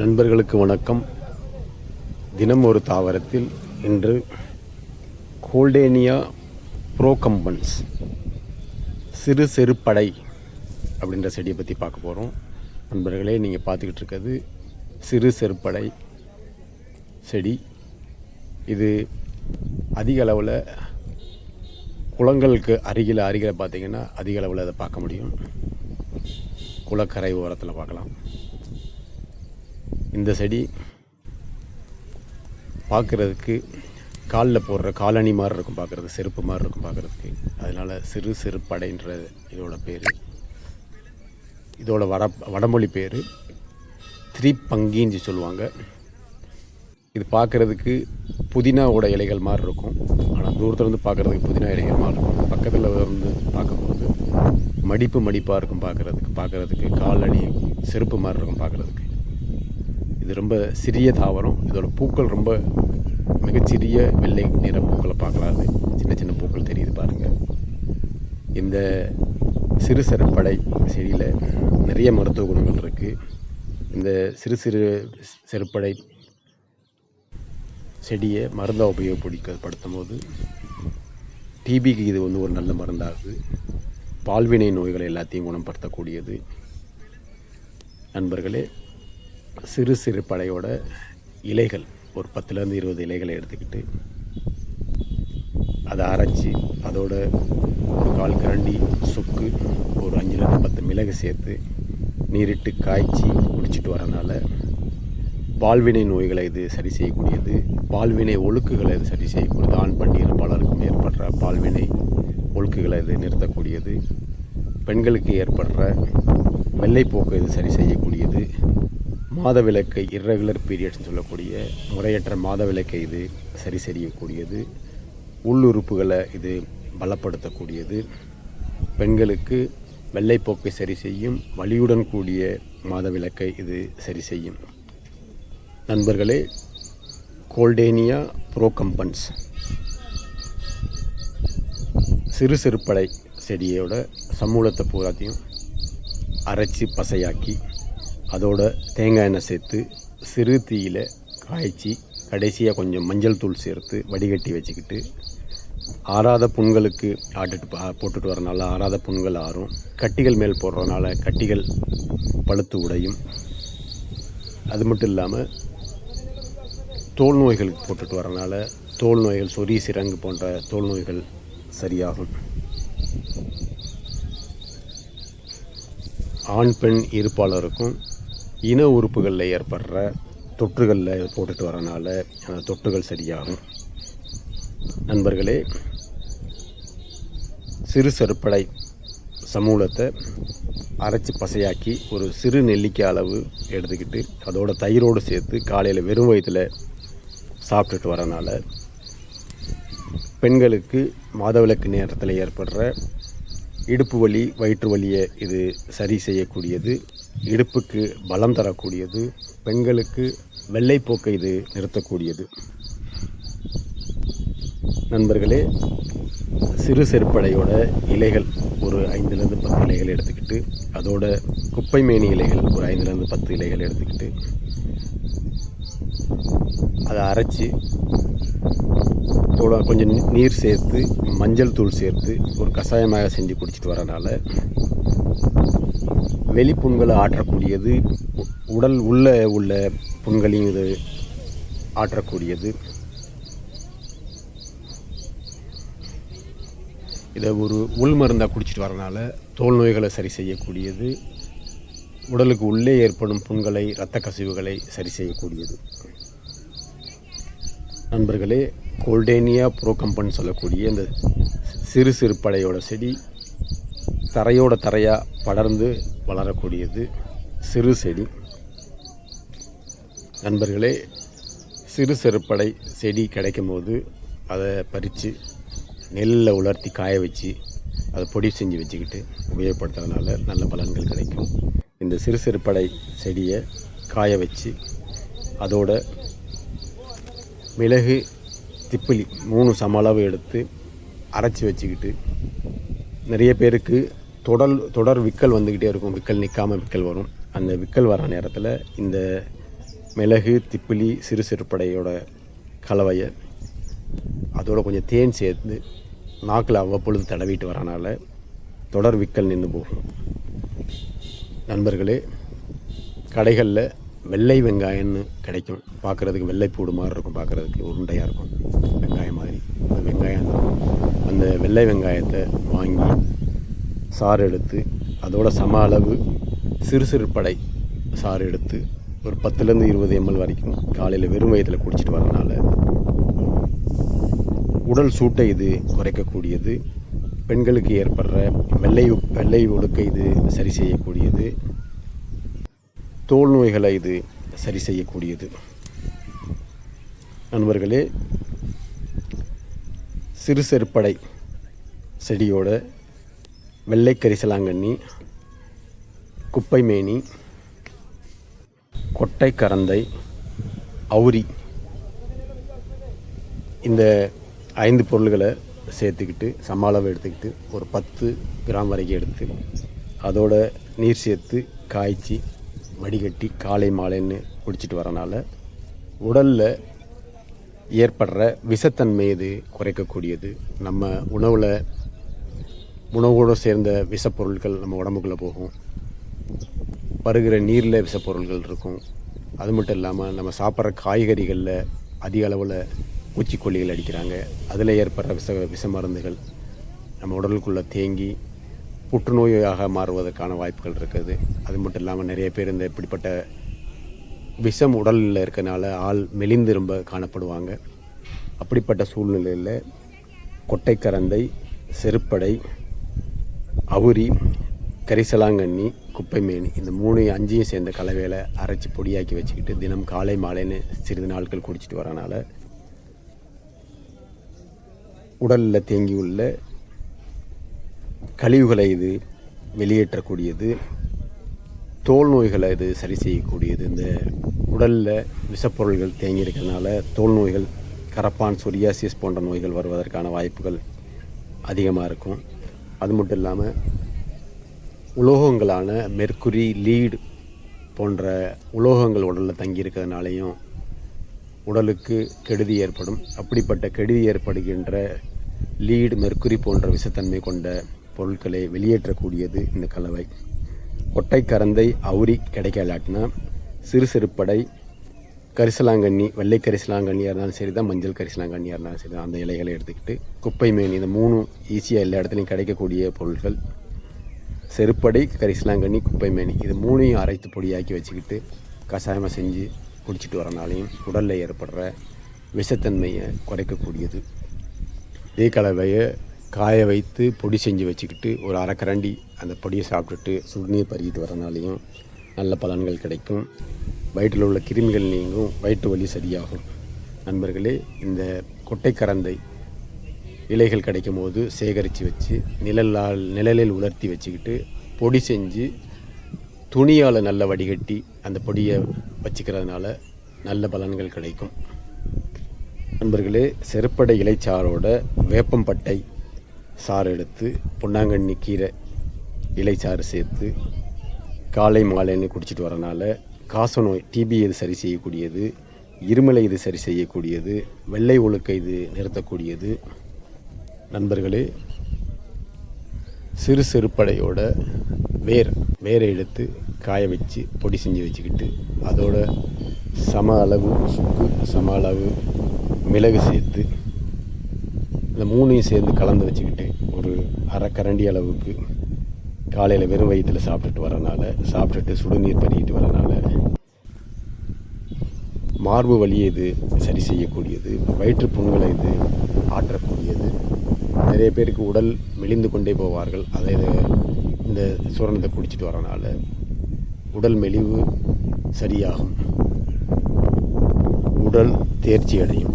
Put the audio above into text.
நண்பர்களுக்கு வணக்கம். தினம் ஒரு தாவரத்தில் இன்று கோல்டேனியா ப்ரோகம்பன்ஸ் சிறு செருப்படை அப்படின்ற செடியை பற்றி பார்க்க போகிறோம் நண்பர்களே நீங்கள் பார்த்துக்கிட்டு இருக்கிறது சிறு செருப்படை செடி. இது அதிக அளவில் குளங்களுக்கு அருகில் அருகில் பார்த்தீங்கன்னா அதிக அளவில் அதை பார்க்க முடியும். குளக்கரை ஓரத்தில் பார்க்கலாம். இந்த செடி பார்க்குறதுக்கு காலில் போடுற காலணி மாதிரி இருக்கும் பார்க்குறது செருப்பு மாதிரி இருக்கும் பார்க்குறதுக்கு அதனால் சிறு செருப்படைன்ற இதோட பேர். இதோட வட வடமொழி பேர் த்ரீ சொல்லுவாங்க. இது பார்க்குறதுக்கு புதினாவோட இலைகள் மாதிரி இருக்கும். ஆனால் தூரத்துலேருந்து பார்க்குறதுக்கு புதினா இலைகள் மாதிரி இருக்கும். பக்கத்தில் இருந்து பார்க்கும்போது மடிப்பு மடிப்பாக இருக்கும் பார்க்குறதுக்கு பார்க்குறதுக்கு காலணி செருப்பு மாதிரி இருக்கும் பார்க்குறதுக்கு இது ரொம்ப சிறிய தாவரம். இதோட பூக்கள் ரொம்ப மிகச்சிறிய வெள்ளை நிற பூக்களை பார்க்கலாம் அது சின்ன சின்ன பூக்கள் தெரியுது பாருங்கள் இந்த சிறு செருப்படை செடியில் நிறைய மருத்துவ குணங்கள் இருக்குது இந்த சிறு சிறு செருப்படை செடியை மருந்தாக உபயோகப்படுத்தப்படுத்தும் போது டிபிக்கு இது வந்து ஒரு நல்ல மருந்தாகுது. பால்வினை நோய்களை எல்லாத்தையும் குணப்படுத்தக்கூடியது. நண்பர்களே சிறு சிறு படையோட இலைகள் ஒரு பத்துலேருந்து இருபது இலைகளை எடுத்துக்கிட்டு அதை அரைச்சி அதோட ஒரு கால் கரண்டி சுக்கு ஒரு அஞ்சுலேருந்து பத்து மிளகு சேர்த்து நீரிட்டு காய்ச்சி குடிச்சிட்டு வரனால பால்வினை நோய்களை இது சரி செய்யக்கூடியது. பால்வினை ஒழுக்குகளை இது சரி செய்யக்கூடியது. ஆண் பண்டிகர் பலருக்கும் ஏற்படுற பால்வினை ஒழுக்குகளை இது நிறுத்தக்கூடியது. பெண்களுக்கு ஏற்படுற வெள்ளைப்போக்கு இது சரி செய்யக்கூடியது. மாதவிலக்கு இர்ரெகுலர் பீரியட்ஸ்னு சொல்லக்கூடிய முறையற்ற மாதவிலக்கை இது சரி செய்யக்கூடியது. உள்ளுறுப்புகளை இது பலப்படுத்தக்கூடியது. பெண்களுக்கு வெள்ளைப்போக்கை சரி செய்யும் வலியுடன் கூடிய மாதவிலக்கை இது சரி செய்யும். நண்பர்களே கோல்டேனியா புரோகம்பன்ஸ். சிறு சிறுப்படை செடியோட சமூலத்தை பூராத்தையும் அரைச்சி பசையாக்கி அதோட தேங்காய் எண்ணெய் சேர்த்து சிறு தீயில் காய்ச்சி கடைசியாக கொஞ்சம் மஞ்சள் தூள் சேர்த்து வடிகட்டி வச்சுக்கிட்டு ஆறாத புண்களுக்கு ஆட்டுட்டு பா- போட்டுட்டு வரனால ஆறாத புண்கள் ஆறும். கட்டிகள் மேல் போடுறதுனால கட்டிகள் பழுத்து உடையும். அது மட்டும் இல்லாமல் தோல் நோய்களுக்கு போட்டுட்டு வரனால தோல் நோய்கள் சொறி சிரங்கு போன்ற தோல் நோய்கள் சரியாகும். ஆண் பெண் இருப்பாளருக்கும் இன உறுப்புகளில் ஏற்படுற தொற்றுகளில் போட்டுட்டு வரனால அந்த தொற்றுகள் சரியாகும். நண்பர்களே சிறு செருப்படை சமூலத்தை அரைச்சி பசையாக்கி ஒரு சிறு நெல்லிக்காய் அளவு எடுத்துக்கிட்டு அதோட தயிரோடு சேர்த்து காலையில் வெறும் வயிற்றில் சாப்பிட்டுட்டு வரனால பெண்களுக்கு மாதவிலக்கு நேரத்தில் ஏற்படுற இடுப்பு வலி வயிற்று வலியை இது சரி செய்யக்கூடியது. இடுப்புக்கு பலம் தரக்கூடியது பெண்களுக்கு வெள்ளைப்போக்கை இது நிறுத்தக்கூடியது. நண்பர்களே சிறு செருப்படையோட இலைகள் ஒரு ஐந்துலேருந்து பத்து இலைகள் எடுத்துக்கிட்டு அதோட குப்பை மேனி இலைகள் ஒரு ஐந்துலேருந்து பத்து இலைகள் எடுத்துக்கிட்டு அதை அரைச்சி கூட கொஞ்சம் நீர் சேர்த்து மஞ்சள் தூள் சேர்த்து ஒரு கஷாயமாக செஞ்சு குடிச்சிட்டு வரனால வெளிப்புண்களை ஆற்றக்கூடியது உடல் உள்ள உள்ள புண்களையும் இது ஆற்றக்கூடியது. இதை ஒரு உள் மருந்தாக குடிச்சிட்டு வரனால தோல் நோய்களை சரி செய்யக்கூடியது. உடலுக்கு உள்ளே ஏற்படும் புண்களை இரத்த கசிவுகளை சரி செய்யக்கூடியது. நண்பர்களே கோல்டேனியா ப்ரோகம்பன் சொல்லக்கூடிய இந்த சிறு சிறு படையோட செடி தரையோட தரையாக படர்ந்து வளரக்கூடியது சிறு செடி. நண்பர்களே சிறு செருப்படை செடி கிடைக்கும் போது அதை பறித்து நெல்லில் உலர்த்தி காய வச்சு அதை பொடி செஞ்சு வச்சுக்கிட்டு உபயோகப்படுத்துறதுனால நல்ல பலன்கள் கிடைக்கும். இந்த சிறு சிறுபடை செடியை காய வச்சு அதோட மிளகு திப்பிலி மூணு சம அளவு எடுத்து அரைச்சி வச்சுக்கிட்டு நிறைய பேருக்கு தொடர் தொடர் விக்கல் வந்துக்கிட்டே இருக்கும். விக்கல் நிற்காமல் விக்கல் வரும். அந்த விக்கல் வர நேரத்தில் இந்த மிளகு திப்பிலி சிறு சிறுப்படையோட கலவையை அதோட கொஞ்சம் தேன் சேர்த்து நாக்கில் அவ்வப்பொழுது தடவிட்டு வரனால தொடர் விக்கல் நின்று போகும். நண்பர்களே கடைகளில் வெள்ளை வெங்காயம்னு கிடைக்கும். பார்க்குறதுக்கு வெள்ளைப்பூடு மாதிரி இருக்கும். பார்க்குறதுக்கு உருண்டையாக இருக்கும். வெங்காயம் மாதிரி. அந்த வெங்காயம் அந்த வெள்ளை வெங்காயத்தை வாங்கி சாறு எடுத்து அதோட சம அளவு சிறு சிறு படை சாறு எடுத்து ஒரு பத்துலேருந்து இருபது எம்எல் வரைக்கும் காலையில் வெறும் வயதில் குடிச்சிட்டு வரனால உடல் சூட்டை இது குறைக்கக்கூடியது. பெண்களுக்கு ஏற்படுற வெள்ளை வெள்ளை ஒழுக்கை இது சரி செய்யக்கூடியது. தோல் நோய்களை இது சரி செய்யக்கூடியது. நண்பர்களே சிறு செருப்படை செடியோட வெள்ளை கரிசலாங்கண்ணி குப்பை மேனி கொட்டை கரந்தை அவுரி இந்த ஐந்து பொருள்களை சேர்த்துக்கிட்டு சமாளவை அளவு எடுத்துக்கிட்டு ஒரு பத்து கிராம் வரைக்கும் எடுத்து அதோட நீர் சேர்த்து காய்ச்சி வடிகட்டி காலை மாலைன்னு குடிச்சிட்டு வரனால உடலில் ஏற்படுற விஷத்தன்மை இது குறைக்கக்கூடியது. நம்ம உணவில் உணவோடு சேர்ந்த விஷப்பொருட்கள் நம்ம உடம்புக்குள்ளே போகும். பருகிற நீரில் விஷப்பொருள்கள் இருக்கும். அது மட்டும் இல்லாமல் நம்ம சாப்பிட்ற காய்கறிகளில் அதிக அளவில் பூச்சிக்கொல்லிகள் அடிக்கிறாங்க. அதில் ஏற்படுற விஷ விஷ மருந்துகள் நம்ம உடலுக்குள்ளே தேங்கி புற்றுநோயாக மாறுவதற்கான வாய்ப்புகள் இருக்குது. அது மட்டும் இல்லாமல் நிறைய பேர் இந்த இப்படிப்பட்ட விஷம் உடலில் இருக்கனால ஆள் மெலிந்து ரொம்ப காணப்படுவாங்க. அப்படிப்பட்ட சூழ்நிலையில் கொட்டைக்கரந்தை செருப்படை அவுரி கரிசலாங்கண்ணி குப்பைமேனி இந்த மூணு அஞ்சையும் சேர்ந்த கலவையில் அரைச்சி பொடியாக்கி வச்சுக்கிட்டு தினம் காலை மாலைன்னு சிறிது நாட்கள் குடிச்சிட்டு வரனால உடலில் தேங்கியுள்ள கழிவுகளை இது வெளியேற்றக்கூடியது தோல் நோய்களை இது சரி செய்யக்கூடியது. இந்த உடலில் விஷப்பொருள்கள் தேங்கி இருக்கிறதுனால தோல் நோய்கள் கரப்பான் சொரியாசிஸ் போன்ற நோய்கள் வருவதற்கான வாய்ப்புகள் அதிகமாக இருக்கும். அது மட்டும் இல்லாமல் உலோகங்களான மெர்க்குரி லீடு போன்ற உலோகங்கள் உடலில் தங்கி இருக்கிறதுனாலையும் உடலுக்கு கெடுதி ஏற்படும். அப்படிப்பட்ட கெடுதி ஏற்படுகின்ற லீடு மெர்க்குரி போன்ற விஷத்தன்மை கொண்ட பொருட்களை வெளியேற்றக்கூடியது இந்த கலவை. ஒட்டை கரந்தை அவுரி கிடைக்கலாட்டினா சிறு சிறுப்படை கரிசலாங்கண்ணி வெள்ளை கரிசலாங்கண்ணியாக இருந்தாலும் சரி தான் மஞ்சள் கரிசலாங்கண்ணியாக இருந்தாலும் சரி தான் அந்த இலைகளை எடுத்துக்கிட்டு குப்பை மேனி இந்த மூணும் ஈஸியாக எல்லா இடத்துலையும் கிடைக்கக்கூடிய பொருட்கள் செருப்படை கரிசலாங்கண்ணி குப்பை மேனி இது மூணையும் அரைத்து பொடியாக்கி வச்சுக்கிட்டு கஷாயமாக செஞ்சு குடிச்சிட்டு வரனாலையும் உடலில் ஏற்படுற விஷத்தன்மையை குறைக்கக்கூடியது. இதே கலவையை காய வைத்து பொடி செஞ்சு வச்சுக்கிட்டு ஒரு அரைக்கரண்டி அந்த பொடியை சாப்பிட்டுட்டு சுடுநீர் பருகிட்டு வரனாலையும் நல்ல பலன்கள் கிடைக்கும். வயிற்றில் உள்ள கிருமிகள் நீங்கும் வயிற்று வலி சரியாகும். நண்பர்களே இந்த கொட்டைக்கரந்தை இலைகள் கிடைக்கும் போது சேகரித்து வச்சு நிழலால் நிழலில் உலர்த்தி வச்சுக்கிட்டு பொடி செஞ்சு துணியால் நல்ல வடிகட்டி அந்த பொடியை வச்சுக்கிறதுனால நல்ல பலன்கள் கிடைக்கும். நண்பர்களே செருப்படை இலைச்சாரோட வேப்பம்பட்டை சாறு எடுத்து பொன்னாங்கண்ணி கீரை இலைச்சாறு சேர்த்து காலை மாலைன்னு குடிச்சிட்டு வரனால காசநோய் டிபி இது சரி செய்யக்கூடியது இருமலை இது சரி செய்யக்கூடியது வெள்ளை ஒழுக்கை இது நிறுத்தக்கூடியது. நண்பர்களே சிறு செருப்படையோட வேர் வேரை எடுத்து காய வச்சு பொடி செஞ்சு வச்சுக்கிட்டு அதோட சம அளவு சுக்கு சம அளவு மிளகு சேர்த்து இந்த மூணையும் சேர்ந்து கலந்து வச்சுக்கிட்டு ஒரு அரை கரண்டி அளவுக்கு காலையில் வெறும் வயிற்றில் சாப்பிட்டுட்டு வரனால சாப்பிட்டுட்டு சுடுநீர் பருகிட்டு வரனால மார்பு வலியை இது சரி செய்யக்கூடியது. வயிற்று புண்களை இது ஆற்றக்கூடியது. நிறைய பேருக்கு உடல் மெலிந்து கொண்டே போவார்கள். அதை இந்த சூரணத்தை குடிச்சிட்டு வரனால உடல் மெலிவு சரியாகும். உடல் தேர்ச்சி அடையும்.